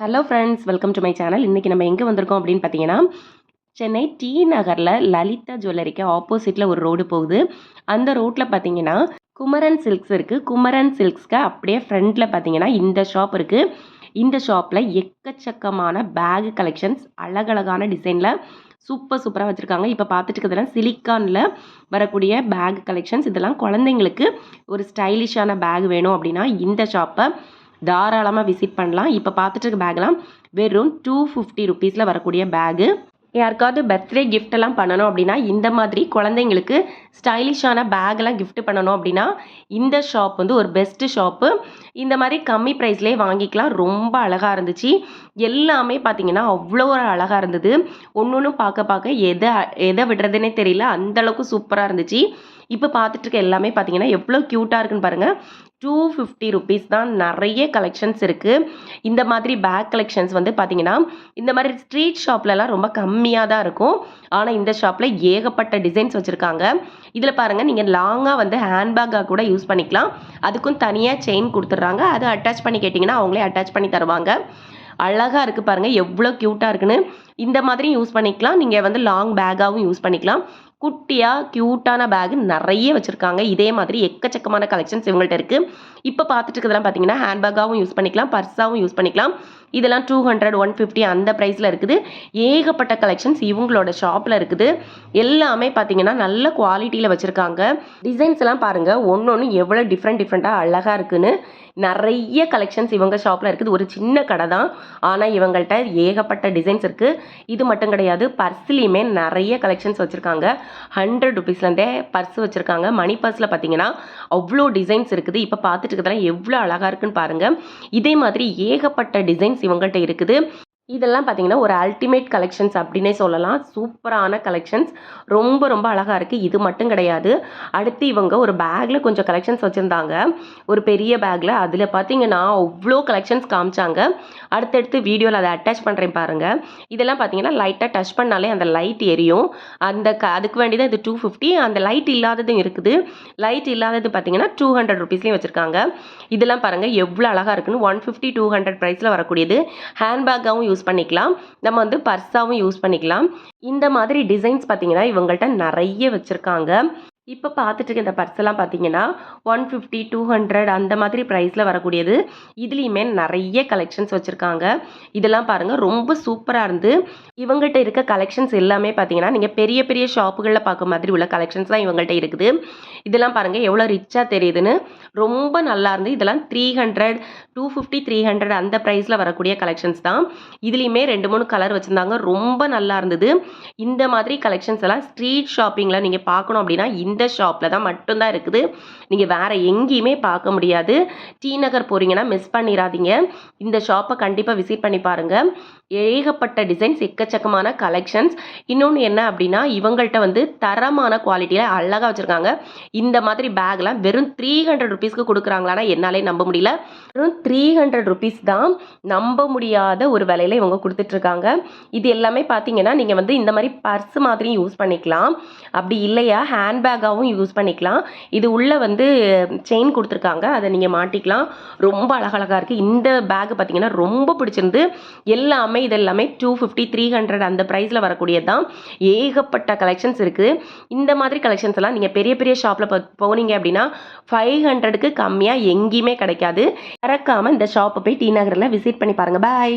Hello friends welcome to my channel இன்றைக்கி நம்ம எங்கே வந்திருக்கோம் அப்படின்னு பார்த்தீங்கன்னா சென்னை டி நகரில் லலிதா ஜுவல்லரிக்கு ஆப்போசிட்டில் ஒரு ரோடு போகுது. அந்த ரோட்டில் பார்த்தீங்கன்னா குமரன் சில்க்ஸ் இருக்குது குமரன் சில்க்ஸ்க்கு அப்படியே ஃப்ரண்ட்டில் பார்த்தீங்கன்னா இந்த ஷாப் இருக்குது இந்த ஷாப்பில் எக்கச்சக்கமான பேக் கலெக்ஷன்ஸ் அழகழகான டிசைனில் சூப்பர் சூப்பராக வச்சுருக்காங்க. இப்போ பார்த்துட்டு இருக்கிறதுலாம் சிலிக்கானில் வரக்கூடிய பேக் கலெக்ஷன்ஸ் இதெல்லாம் குழந்தைங்களுக்கு ஒரு ஸ்டைலிஷான பேக் வேணும் அப்படின்னா இந்த ஷாப்பை தாராளமாக விசிட் பண்ணலாம். இப்போ பார்த்துட்டு இருக்க பேக்லாம் வெறும் டூ ஃபிஃப்டி ருபீஸில் வரக்கூடிய பேகு யாருக்காவது பர்த்டே gift எல்லாம் பண்ணணும் அப்படின்னா இந்த மாதிரி குழந்தைங்களுக்கு ஸ்டைலிஷான பேக்லாம் கிஃப்ட் பண்ணணும் அப்படின்னா இந்த ஷாப் வந்து ஒரு பெஸ்ட்டு ஷாப்பு இந்த மாதிரி கம்மி ப்ரைஸ்லேயே வாங்கிக்கலாம். ரொம்ப அழகாக இருந்துச்சு. எல்லாமே பார்த்தீங்கன்னா அவ்வளோ ஒரு அழகாக இருந்தது. ஒன்று ஒன்று பார்க்க பார்க்க எதை எதை விடுறதுனே தெரியல. அந்தளவுக்கு சூப்பராக இருந்துச்சு. இப்போ பார்த்துட்டு இருக்க எல்லாமே பார்த்தீங்கன்னா எவ்வளோ க்யூட்டாக இருக்குன்னு பாருங்கள் டூ ஃபிஃப்டி ருபீஸ் தான் நிறைய கலெக்ஷன்ஸ் இருக்குது இந்த மாதிரி பேக் கலெக்ஷன்ஸ் வந்து பார்த்தீங்கன்னா இந்த மாதிரி ஸ்ட்ரீட் ஷாப்லலாம் ரொம்ப கம்மியாக தான் இருக்கும். ஆனால் இந்த ஷாப்பில் ஏகப்பட்ட டிசைன்ஸ் வச்சுருக்காங்க. இதில் பாருங்கள் நீங்கள் லாங்காக வந்து ஹேண்ட்பேக்காக கூட யூஸ் பண்ணிக்கலாம். அதுக்கும் தனியாக செயின் கொடுத்துட்றாங்க. அதை அட்டாச் பண்ணி கேட்டிங்கன்னா அவங்களே அட்டாச் பண்ணி தருவாங்க. அழகாக இருக்குது பாருங்கள் எவ்வளோ க்யூட்டாக இருக்குன்னு. இந்த மாதிரி யூஸ் பண்ணிக்கலாம். நீங்கள் வந்து லாங் பேக்காகவும் யூஸ் பண்ணிக்கலாம். குட்டியாக க்யூட்டான பேக் நிறைய வச்சுருக்காங்க. இதே மாதிரி எக்கச்சக்கமான கலெக்ஷன்ஸ் இவங்கள்ட்ட இருக்குது இப்போ பார்த்துட்டு இருக்கிறதெல்லாம் பார்த்தீங்கன்னா ஹேண்ட்பேக்காகவும் யூஸ் பண்ணிக்கலாம் பர்ஸாகவும் யூஸ் பண்ணிக்கலாம். இதெல்லாம் டூ ஹண்ட்ரட் ஒன் ஃபிஃப்டி அந்த ப்ரைஸில் இருக்குது. ஏகப்பட்ட கலெக்ஷன்ஸ் இவங்களோட ஷாப்பில் இருக்குது. எல்லாமே பார்த்தீங்கன்னா நல்ல குவாலிட்டியில் வச்சுருக்காங்க. டிசைன்ஸ் எல்லாம் பாருங்கள் ஒன்று ஒன்று எவ்வளோ டிஃப்ரெண்ட் டிஃப்ரெண்ட்டாக அழகாக இருக்குன்னு நிறைய கலெக்ஷன்ஸ் இவங்க ஷாப்பில் இருக்குது. ஒரு சின்ன கடை தான். ஆனால் இவங்கள்ட்ட ஏகப்பட்ட டிசைன்ஸ் இருக்குது இது மட்டும் கிடையாது பர்ஸ்லேயுமே நிறைய கலெக்ஷன்ஸ் வச்சுருக்காங்க. ஹண்ட்ரட் ருபீஸ்லேருந்தே பர்ஸ் வச்சுருக்காங்க. மணி பர்ஸில் பார்த்தீங்கன்னா அவ்வளோ டிசைன்ஸ் இருக்குது. இப்போ பார்த்துட்டு இருக்கிறதெல்லாம் எவ்வளோ அழகாக இருக்குன்னு பாருங்கள் இதே மாதிரி ஏகப்பட்ட டிசைன்ஸ் இவங்கள்ட்ட இருக்குது. இதெல்லாம் பார்த்தீங்கன்னா ஒரு அல்டிமேட் கலெக்ஷன்ஸ் அப்படின்னே சொல்லலாம். சூப்பரான கலெக்ஷன்ஸ் ரொம்ப ரொம்ப அழகாக இருக்குது இது மட்டும் கிடையாது. அடுத்து இவங்க ஒரு பேக்கில் கொஞ்சம் கலெக்ஷன்ஸ் வச்சுருந்தாங்க. ஒரு பெரிய பேக்கில் அதில் பார்த்தீங்கன்னா அவ்வளோ கலெக்ஷன்ஸ் காமிச்சாங்க. அடுத்தடுத்து வீடியோவில் அதை அட்டாச் பண்ணுறேன் பாருங்கள் இதெல்லாம் பார்த்தீங்கன்னா லைட்டாக டச் பண்ணாலே அந்த லைட் எரியும். அந்த க அதுக்கு வேண்டி தான் இது டூ ஃபிஃப்டி அந்த லைட் இல்லாததும் இருக்குது. லைட் இல்லாதது பார்த்தீங்கன்னா டூ ஹண்ட்ரட் ருபீஸ்லேயும் வச்சுருக்காங்க. இதெல்லாம் பாருங்கள் எவ்வளோ அழகாக இருக்குன்னு. ஒன் ஃபிஃப்டி டூ ஹண்ட்ரட் ப்ரைஸில் வரக்கூடியது. ஹேண்ட்பேக்காகவும் யூஸ் பண்ணிக்கலாம். நம்ம வந்து பர்ஸாகவும் யூஸ் பண்ணிக்கலாம். இந்த மாதிரி டிசைன்ஸ் பார்த்தீங்கன்னா இவங்கள்ட்ட நிறைய வச்சுருக்காங்க. இப்போ பார்த்துட்டு இருக்க இந்த பர்ஸெல்லாம் பார்த்தீங்கன்னா ஒன் ஃபிஃப்டி டூ ஹண்ட்ரட் அந்த மாதிரி ப்ரைஸில் வரக்கூடியது. இதுலேயுமே நிறைய கலெக்ஷன்ஸ் வச்சுருக்காங்க. இதெல்லாம் பாருங்கள் ரொம்ப சூப்பராக இருந்து இவங்கள்ட்ட இருக்க கலெக்ஷன்ஸ் எல்லாமே பார்த்தீங்கன்னா நீங்கள் பெரிய பெரிய ஷாப்புகளில் பார்க்க மாதிரி உள்ள கலெக்ஷன்ஸ் தான் இவங்கள்ட்ட இருக்குது. இதெல்லாம் பாருங்கள் எவ்வளோ ரிச்சாக தெரியுதுன்னு. ரொம்ப நல்லா இருந்து இதெல்லாம் three hundred two fifty three hundred அந்த ப்ரைஸில் வரக்கூடிய கலெக்ஷன்ஸ் தான். இதுலேயுமே ரெண்டு மூணு கலர் வச்சுருந்தாங்க. ரொம்ப நல்லா இருந்தது. இந்த மாதிரி கலெக்ஷன்ஸ் எல்லாம் ஸ்ட்ரீட் ஷாப்பிங்கில் நீங்கள் பார்க்கணும் அப்படின்னா இந்த ஷாப்பில் தான் மட்டும்தான் இருக்குது. நீங்கள் வேறு எங்கேயுமே பார்க்க முடியாது. டி நகர் போகிறீங்கன்னா மிஸ் பண்ணிடாதீங்க இந்த ஷாப்பை கண்டிப்பாக விசிட் பண்ணி பாருங்கள் ஏகப்பட்ட டிசைன்ஸ் எக்கச்சக்கமான கலெக்ஷன்ஸ் இன்னொன்று என்ன அப்படின்னா இவங்கள்ட்ட வந்து தரமான குவாலிட்டியில் அழகாக வச்சுருக்காங்க. இந்த மாதிரி பேக்லாம் வெறும் த்ரீ ஹண்ட்ரட் ருபீஸ்க்கு கொடுக்குறாங்களான்னா என்னாலே நம்ப முடியல. வெறும் த்ரீ ஹண்ட்ரட் ருபீஸ் தான் நம்ப முடியாத ஒரு விலையில இவங்க கொடுத்துட்ருக்காங்க. இது எல்லாமே பார்த்தீங்கன்னா நீங்கள் வந்து இந்த மாதிரி பர்ஸ் மாதிரியும் யூஸ் பண்ணிக்கலாம். அப்படி இல்லையா ஹேண்ட்பேக்காகவும் யூஸ் பண்ணிக்கலாம். இது உள்ளே வந்து செயின் கொடுத்துருக்காங்க. அதை நீங்கள் மாட்டிக்கலாம். ரொம்ப அழகழகாக இருக்குது இந்த பேக் பார்த்தீங்கன்னா ரொம்ப பிடிச்சிருந்து எல்லாமே எல்லாமே இது எல்லாமே டூ ஃபிஃப்டி த்ரீ ஹண்ட்ரட் அந்த ப்ரைஸில் வரக்கூடியது தான் ஏகப்பட்ட கலெக்ஷன்ஸ் இருக்குது இந்த மாதிரி கலெக்ஷன்ஸ் எல்லாம் நீங்கள் பெரிய பெரிய ஷாப்பில் போனீங்க அப்படின்னா ஃபைவ் ஹண்ட்ரடுக்கு கம்மியாக எங்கேயுமே கிடைக்காது. மறக்காமல் இந்த ஷாப்பை போய் டி நகரில் விசிட் பண்ணி பாருங்கள் பாய்